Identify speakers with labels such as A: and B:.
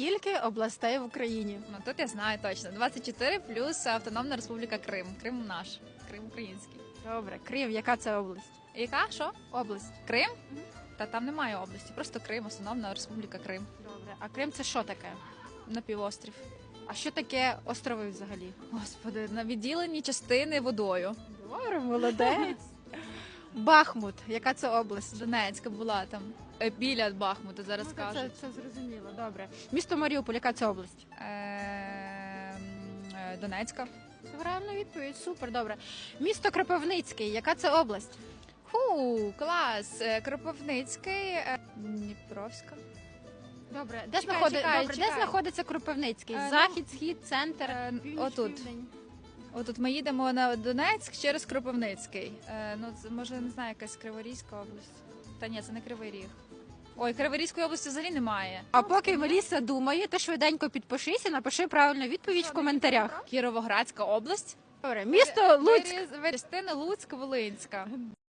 A: Скільки областей в Україні?
B: Ну тут я знаю точно. 24 плюс Автономна Республіка Крим. Крим наш. Крим український.
A: Добре, Крим, яка це область?
B: Яка? Що?
A: Область.
B: Крим? Та там немає області, просто Крим, Автономна Республіка Крим.
A: Добре. А Крим це що таке?
B: На півострів.
A: А що таке острови взагалі?
B: Господи, на відділені частини водою.
A: Добре, молодець. Бахмут, яка це область?
B: Донецька була там е, біля Бахмута, зараз
A: Ну, це,
B: кажуть.
A: це зрозуміло, добре. Місто Маріуполь, яка це область?
B: Е, м, е, Донецька.
A: Це правильна відповідь, супер, добре. Місто Кропивницький, яка це область?
B: Ху, клас. Е, Кропивницький, е, Дніпровська.
A: Добре, де,
B: Чекай,
A: знаходи...
B: чекай,
A: добре, де
B: чекай.
A: знаходиться Кропивницький?
B: Е, ну,
A: Захід, схід, центр,
B: Е,
A: північ,
B: отут.
A: південь.
B: Отут ми їдемо на Донецьк через Кропивницький. Е, ну, це, може, не знаю, якась Криворізька область. Та ні, це не Кривий Ріг. Ой, Криворізької області взагалі немає.
A: А поки Меліса думає, то швиденько підпишись і напиши правильну відповідь в коментарях.
B: Кіровоградська область.
A: Добре, місто Луцьк.
B: Частина Луцьк, Волинська.